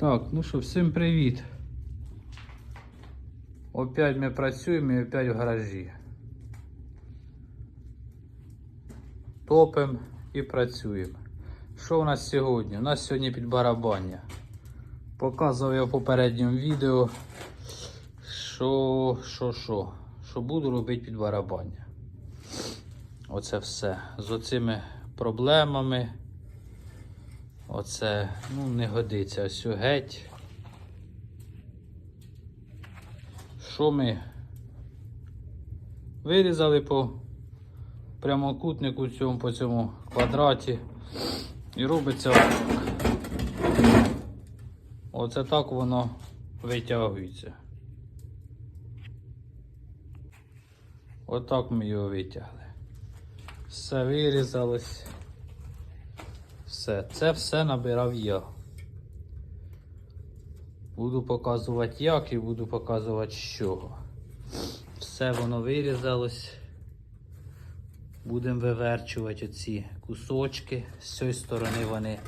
Так, ну що, всім привіт. Опять ми працюємо і опять в гаражі. Топимо і працюємо. Що у нас сьогодні? У нас сьогодні підбарабання. Показував я в попередньому відео, що, що, що, що буду робити підбарабання. Оце все. З оцими проблемами. Оце, ну, не годиться. Ось геть. Що ми вирізали по прямокутнику цьому, по цьому квадраті. І робиться отак. Оце так воно витягується. Отак ми його витягли. Все вирізалось. Все, це все набирав я. Буду показувати як і буду показувати з чого. Все воно вирізалось. Будемо виверчувати оці кусочки. З цієї сторони вони.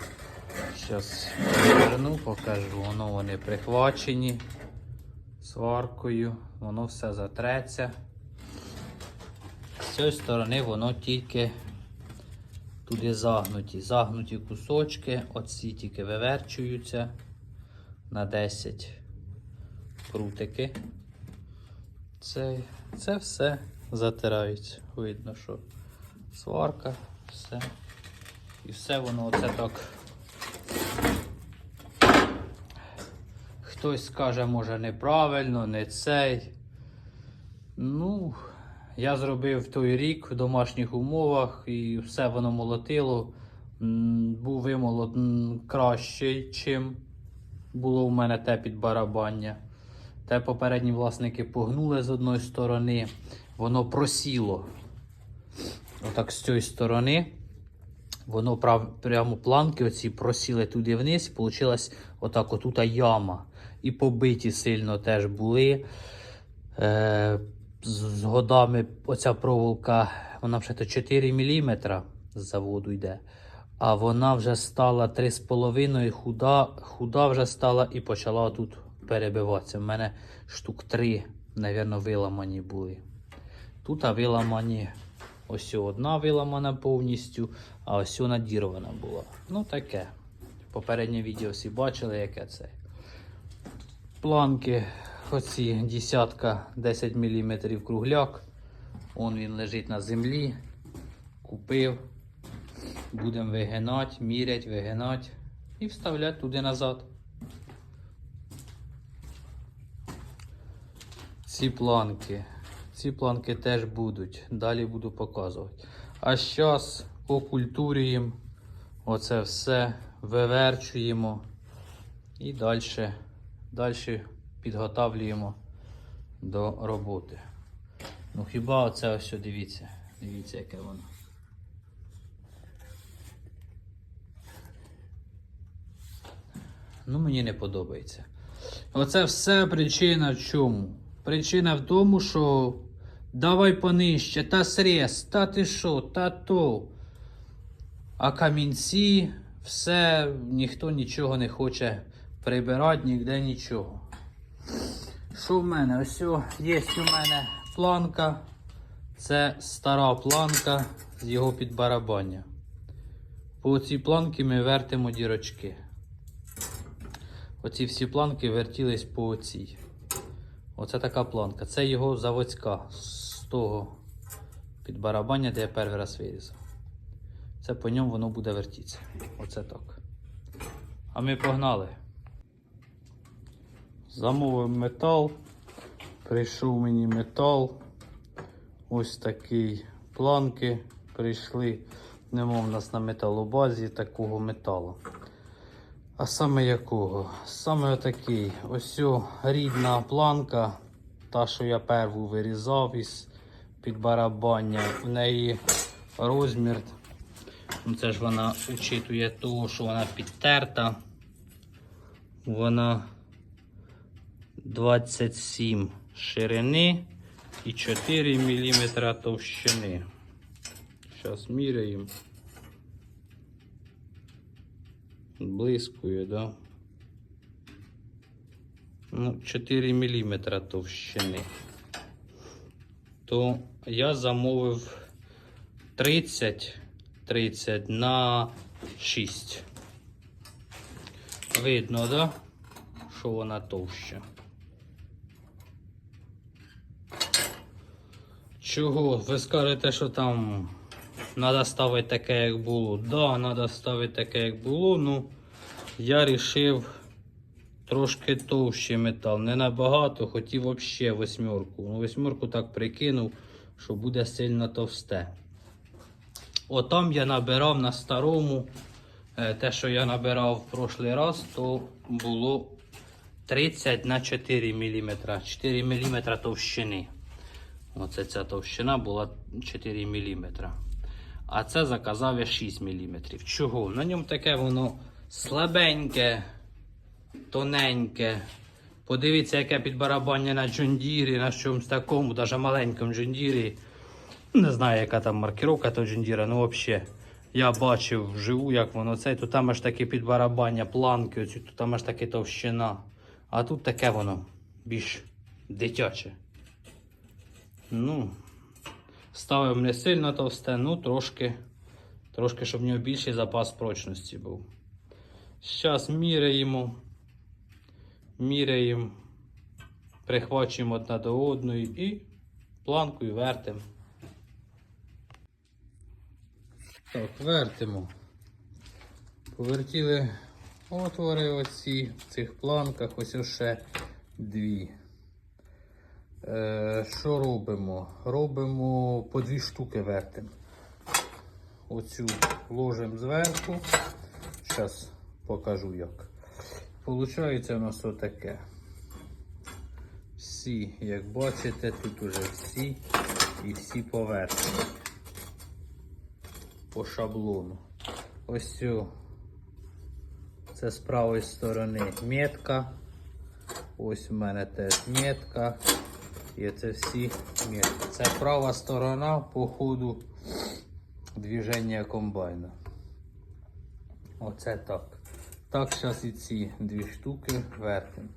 Зараз поверну, покажу. Воно вони прихвачені сваркою, воно все затреться. З цієї сторони воно тільки туди загнуті. Загнуті кусочки, оці тільки виверчуються на 10 прутики. Це, це все затирається. Видно, що сварка, все. І все воно оце так. Хтось скаже, може, неправильно, не цей. Ну, я зробив той рік в домашніх умовах і все воно молотило. Був вимолот кращий, чим було у мене те підбарабання. Те попередні власники погнули з одної сторони, воно просіло. Отак з цієї сторони. Воно прав, прямо планки оці просіли туди вниз, і получилась отак отута яма. І побиті сильно теж були. Е, з, годами оця проволока, вона вже то 4 мм з заводу йде. А вона вже стала 3,5 худа, худа вже стала і почала тут перебиватися. У мене штук 3, мабуть, виламані були. Тут виламані ось одна виламана повністю, а ось надірвана була. Ну таке. Попереднє відео всі бачили, яке це. Планки, оці десятка 10 мм кругляк. Он він лежить на землі. Купив. Будемо вигинати, міряти, вигинати і вставляти туди назад. Ці планки. Ці планки теж будуть. Далі буду показувати. А зараз окультурюємо оце все, виверчуємо і далі, далі підготавлюємо до роботи. Ну хіба оце ось, дивіться, дивіться, яке воно. Ну, мені не подобається. Оце все причина в чому? Причина в тому, що давай понижче, та срез, та ти що, та то. А камінці, все, ніхто нічого не хоче прибирати, ніде нічого. Що в мене? Ось є у мене планка. Це стара планка з його підбарабання. По цій планці ми вертимо дірочки. Оці всі планки вертілись по оцій. Оце така планка. Це його заводська з того підбарабання, де я перший раз вирізав. Це по ньому воно буде вертітися. Оце так. А ми погнали. Замовив метал. Прийшов мені метал. Ось такий планки прийшли. Нема в нас на металобазі такого металу. А саме якого? Саме отакий. Ось рідна планка, та, що я перву вирізав із підбарабання. В неї розмір. Ну, Це ж вона учитує того, що вона підтерта. Вона 27 ширини і 4 мм товщини. Зараз міряємо. Блискує, да? ну, 4 мм товщини. То я замовив 30 30 на 6. Видно, да? Що вона товща. Чого? Ви скажете, що там треба ставити таке, як було. Да, треба ставити таке, як було. Ну, я вирішив трошки товщий метал. Не набагато, хотів взагалі восьмерку. Ну, восьмерку так прикинув, що буде сильно товсте. Отам я набирав на старому. е, Те, що я набирав в прошлий раз, то було 30 на 4 мм. 4 мм товщини. Оце ця товщина була 4 мм. А це заказав я 6 мм. Чого? На ньому таке воно слабеньке, тоненьке. Подивіться, яке підбарабання на джундірі, на чомусь такому, навіть маленькому джундірі. Не знаю, яка там маркировка того джундіра, ну взагалі. Я бачив вживу, як воно це. Тут там аж таке підбарабання, планки, тут там аж таке товщина. А тут таке воно більш дитяче. Ну, ставив не сильно товсте, ну трошки, трошки, щоб в нього більший запас прочності був. Зараз міряємо, міряємо, прихвачуємо одна до одної і планкою вертимо. Так, вертимо. Повертіли отвори оці в цих планках, ось ще дві. Е, що робимо? Робимо по дві штуки вертим. Оцю ложимо зверху. Зараз покажу як. Получається у нас отаке. Всі, як бачите, тут уже всі і всі поверхні. По шаблону. Ось. Це з правої сторони метка. Ось у мене теж метка. І це всі метки. Це права сторона по ходу движення комбайна. Оце так. Так, зараз і ці дві штуки вертим.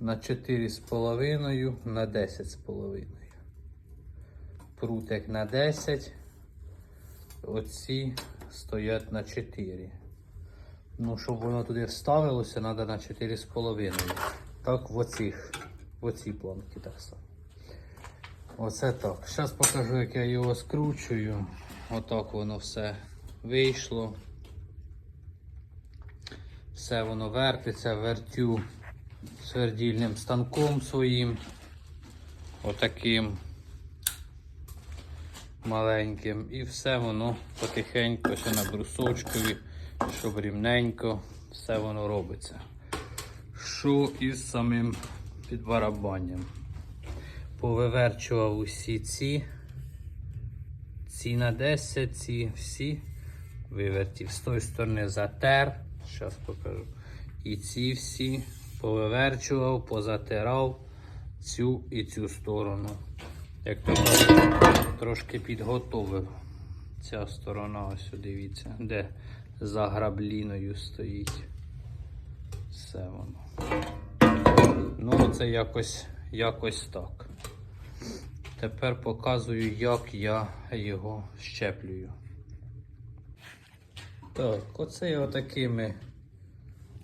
На 4,5, на 10,5. Прутик на 10. Оці стоять на 4. Ну, щоб воно туди вставилося, треба на 4,5. Так, в оцих, в оці планки так само. Оце так. Зараз покажу, як я його скручую. Отак воно все вийшло. Все воно вертиться, вертю свердільним станком своїм. Отаким маленьким. І все воно потихеньку ще на брусочкові, щоб рівненько все воно робиться. Що із самим підбарабанням? Повиверчував усі ці. Ці на 10, ці всі вивертів. З тої сторони затер. Зараз покажу. І ці всі повиверчував, позатирав цю і цю сторону. Як то трошки підготовив. Ця сторона, ось дивіться, де за грабліною стоїть. Все воно. Ну, це якось, якось так. Тепер показую, як я його щеплюю. Так, оце отакими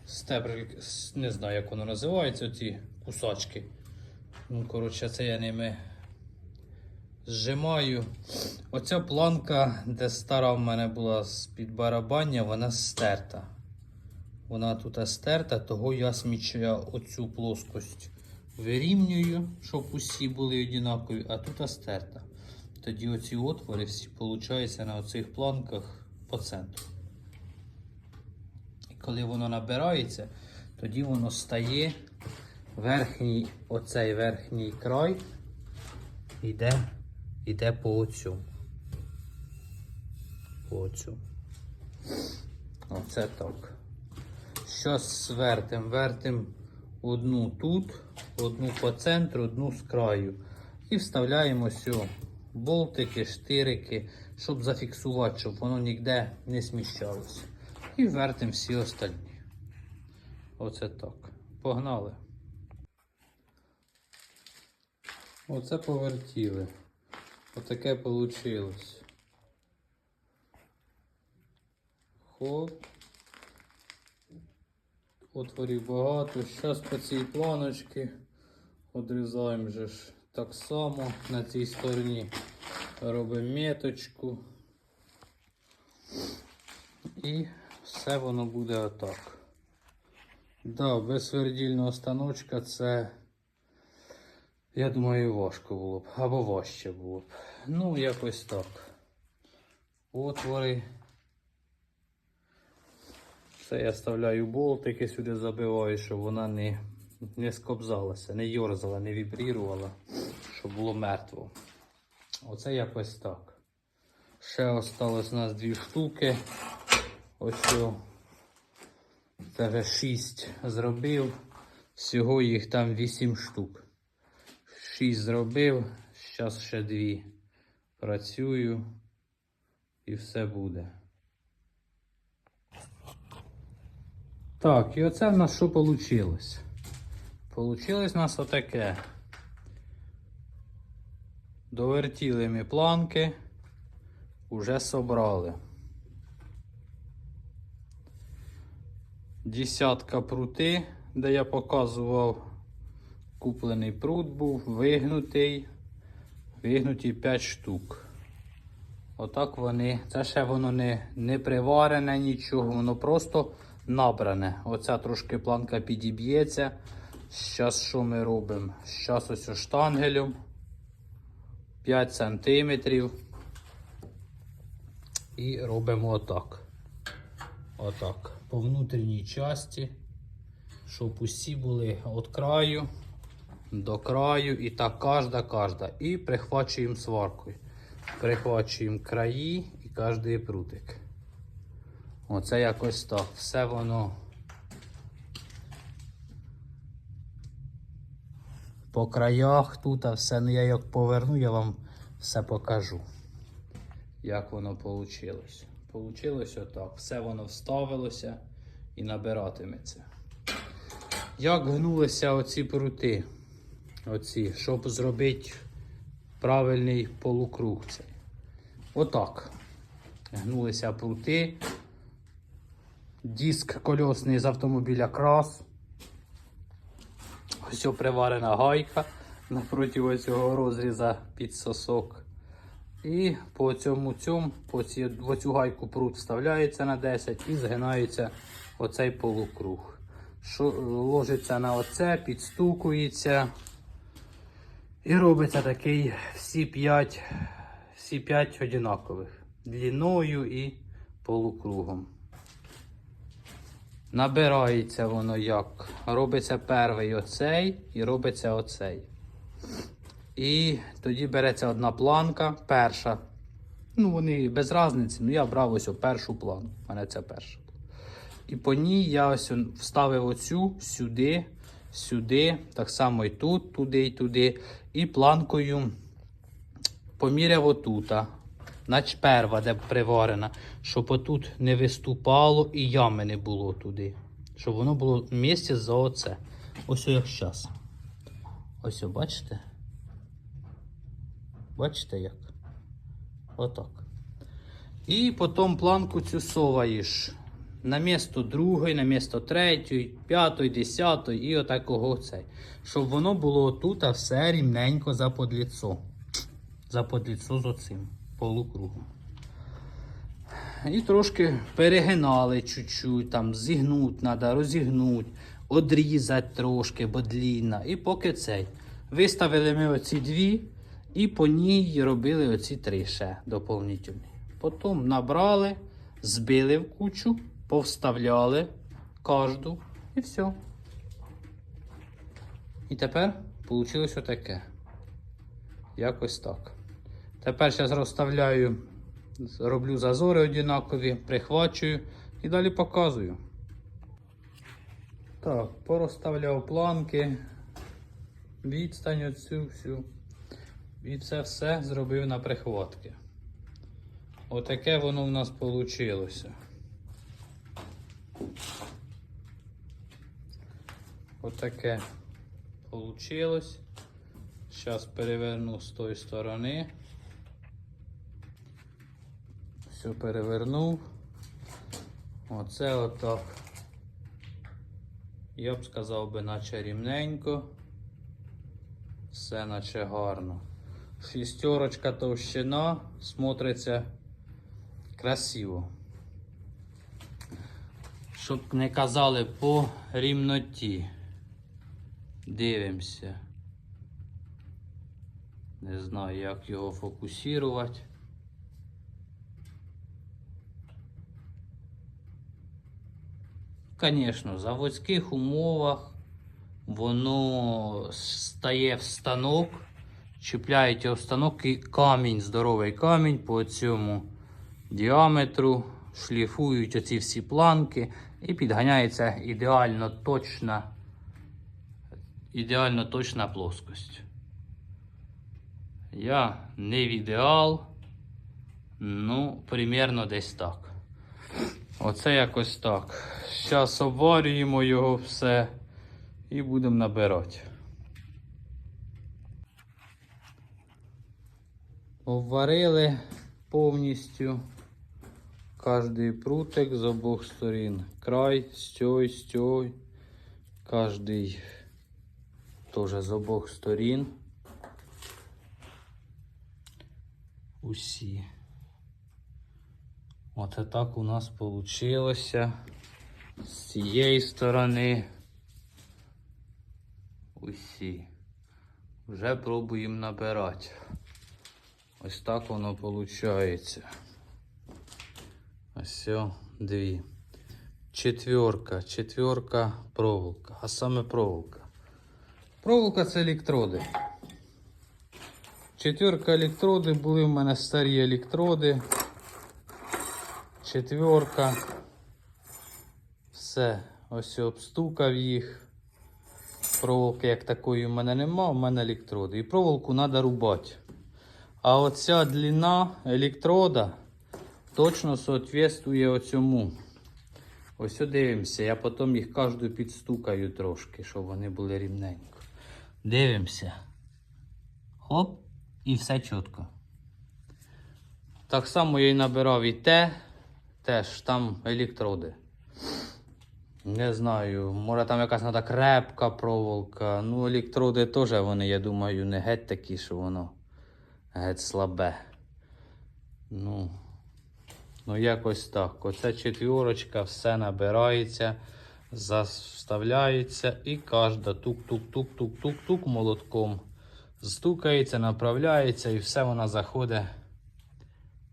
стебель, не знаю, як воно називається, ці кусачки. Ну, коротше, це я ними зжимаю. Оця планка, де стара в мене була з-під барабання, вона стерта. Вона тут стерта, того я смічаю оцю плоскость вирівнюю, щоб усі були однакові, а тут стерта. Тоді оці отвори всі получаються на оцих планках по центру. І коли воно набирається, тоді воно стає верхній, оцей верхній край йде, йде по оцю. По оцю. Оце так. Щас вертим, вертим одну тут, одну по центру, одну з краю. І вставляємо сю болтики, штирики, щоб зафіксувати, щоб воно ніде не сміщалося. І вертим всі остальні. Оце так. Погнали. Оце повертіли. Отаке вийшло. Хоп. Отворів багато. Зараз по цій планочці одрізаємо же ж так само на цій стороні. Робимо меточку. І все воно буде отак. Да, без свердільного станочка це, я думаю, важко було б. Або важче було б. Ну, якось так. Отвори. Це я вставляю болтики сюди забиваю, щоб вона не, не скобзалася, не йорзала, не вібрірувала, щоб було мертво. Оце якось так. Ще осталось у нас дві штуки. Ось о, це вже 6 зробив. Всього їх там 8 штук. 6 зробив, зараз ще дві працюю і все буде. Так, і оце в нас що вийшло? Получилось в нас отаке. Довертіли ми планки, уже собрали. Десятка прути, де я показував, куплений прут був, вигнутий, вигнуті 5 штук. Отак вони, це ще воно не, не приварене нічого, воно просто набране. Оця трошки планка підіб'ється. Зараз що ми робимо? Зараз ось штангелем 5 сантиметрів. І робимо отак. Отак. По внутрішній часті, щоб усі були від краю до краю. І так кожна, кожна. І прихвачуємо сваркою. Прихвачуємо краї і кожний прутик. Оце якось так. Все воно по краях тут, а все, ну я як поверну, я вам все покажу. Як воно вийшло. Получилось отак. Все воно вставилося і набиратиметься. Як гнулися оці прути, оці, щоб зробити правильний полукруг цей. Отак. Гнулися прути. Диск кольосний з автомобіля крас. Ось приварена гайка напроти ось цього розріза під сосок. І по цьому цьому, по ці, гайку прут вставляється на 10 і згинається оцей полукруг. Що ложиться на оце, підстукується. І робиться такий всі 5, всі 5 одинакових. Дліною і полукругом. Набирається воно як. Робиться перший оцей і робиться оцей. І тоді береться одна планка, перша. Ну, вони без різниці, ну я брав ось першу планку. У мене це перша. І по ній я ось вставив оцю сюди, сюди, так само і тут, туди і туди. І планкою поміряв отута. Нач перва, де приварена, щоб отут не виступало і ями не було туди. Щоб воно було в місці за оце. Ось як зараз. Ось, бачите? Бачите як? Отак. І потім планку цю соваєш на місто другої, на місто третьої, п'ятої, десятої і отакого цей. Щоб воно було тут, а все рівненько за подліцо. За подліцо з оцим полукругом. І трошки перегинали чуть-чуть, там зігнути треба, розігнути, одрізати трошки, бо длінна. І поки цей. Виставили ми оці дві, і по ній робили оці три ще доповнительні. Потім набрали, збили в кучу, повставляли кожну і все. І тепер вийшло отаке. Якось так. Тепер зараз розставляю, роблю зазори однакові, прихвачую і далі показую. Так, порозставляв планки, відстань оцю всю. І це все зробив на прихватки. Отаке воно в нас вийшло. Отаке вийшло. Зараз переверну з тої сторони. Все перевернув. Оце отак. Я б сказав би, наче рівненько. Все наче гарно. Шістерочка товщина смотриться красиво. Щоб не казали по рівноті. Дивимося. Не знаю, як його фокусувати. Звісно, в заводських умовах воно стає в станок, чіпляють його в станок і камінь, здоровий камінь по цьому діаметру, шліфують оці всі планки і підганяється ідеально точна, ідеально точна плоскость. Я не в ідеал, ну, примерно десь так. Оце якось так. Зараз обварюємо його все і будемо набирати. Обварили повністю кожний прутик з обох сторін. Край, стьой, стьой. Кожний теж з обох сторін. Усі. Оце так у нас вийшло. З цієї сторони. Усі. Вже пробуємо набирати. Ось так воно виходить. Ось дві. Четверка, четверка проволока. А саме проволока. Проволока це електроди. Четверка електроди були в мене старі електроди. Четверка. Все, ось обстукав їх. Проволоки як такої в мене нема, у мене електроди. І проволоку треба рубати. А оця длина електрода точно соответствує оцьому. Ось дивимося. Я потім їх кожну підстукаю трошки, щоб вони були рівненько. Дивимося. Хоп, і все чітко. Так само я й набирав і те, теж там електроди. Не знаю, може там якась треба крепка проволока. Ну, електроди теж вони, я думаю, не геть такі, що воно геть слабе. Ну, ну якось так. Оце четвірочка, все набирається, заставляється і кожна тук-тук-тук-тук-тук-тук молотком стукається, направляється і все вона заходить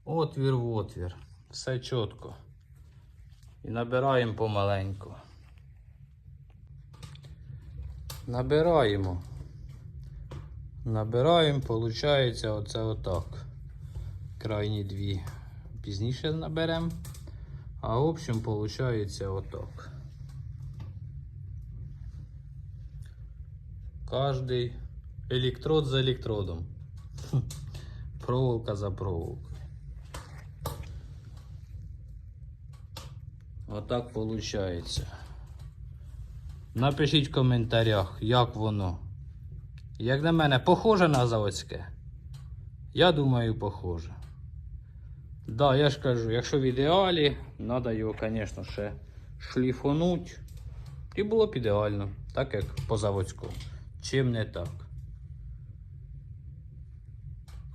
отвір в отвір. Все чітко. І набираємо помаленьку. Набираємо. Набираємо, виходить, оце отак. Крайні дві пізніше наберемо. А в общем, виходить отак. Кожний електрод за електродом. Проволока за проволокою. Отак виходить. Напишіть в коментарях, як воно. Як на мене, похоже на заводське? Я думаю, похоже. Да, я ж кажу, якщо в ідеалі, треба його, звісно, ще шліфонуть. І було б ідеально, так як по заводському. Чим не так.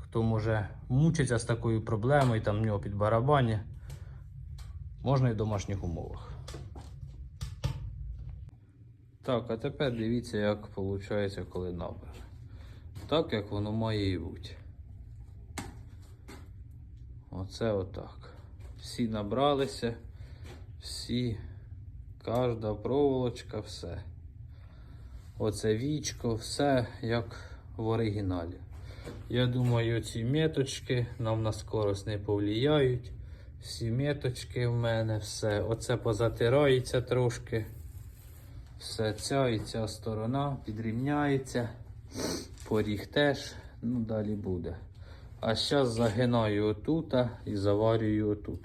Хто може мучиться з такою проблемою, там в нього під барабані, можна і в домашніх умовах. Так, а тепер дивіться, як виходить, коли набер. Так, як воно має і бути. Оце отак. Всі набралися, всі, кожна проволочка, все. Оце вічко, все як в оригіналі. Я думаю, ці меточки нам на скорость не повлияють. Всі меточки в мене, все. Оце позатирається трошки. Все, ця і ця сторона підрівняється. Поріг теж, ну далі буде. А зараз загинаю отут і заварюю отут.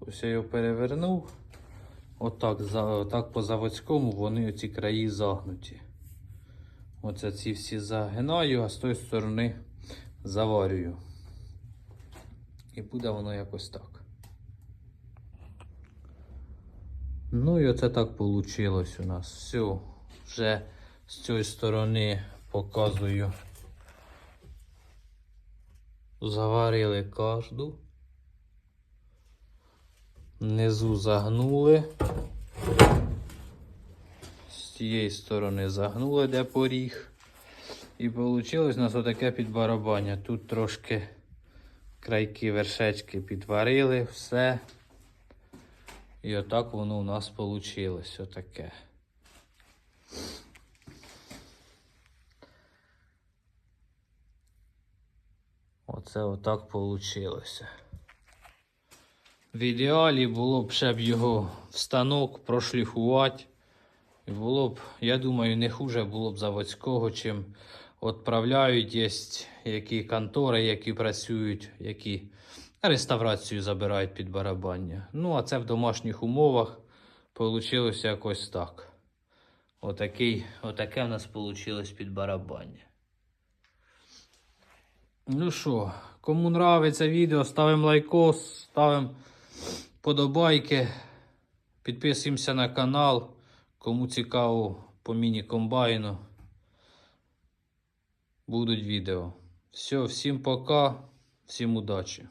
Ось я його перевернув. Отак, отак по заводському вони оці краї загнуті. Оце ці всі загинаю, а з тої сторони заварюю. І буде воно якось так. Ну і оце так вийшло у нас. Все, вже з цієї сторони показую. Заварили кожну. Внизу загнули. З цієї сторони загнули, де поріг. І вийшло у нас отаке підбарабання. Тут трошки крайки, вершечки підварили, все. І отак воно у нас вийшло. Отаке. Оце отак вийшло. В ідеалі було б ще б його в станок прошліфувати. І було б, я думаю, не хуже було б заводського, чим відправляють є які контори, які працюють, які реставрацію забирають під барабання. Ну, а це в домашніх умовах вийшло якось так. Отакий, отаке в нас вийшло під барабання. Ну що, кому нравиться відео, ставимо лайкос, ставимо подобайки, підписуємося на канал. Кому цікаво по міні-комбайну, будуть відео. Все, всім пока, всім удачі.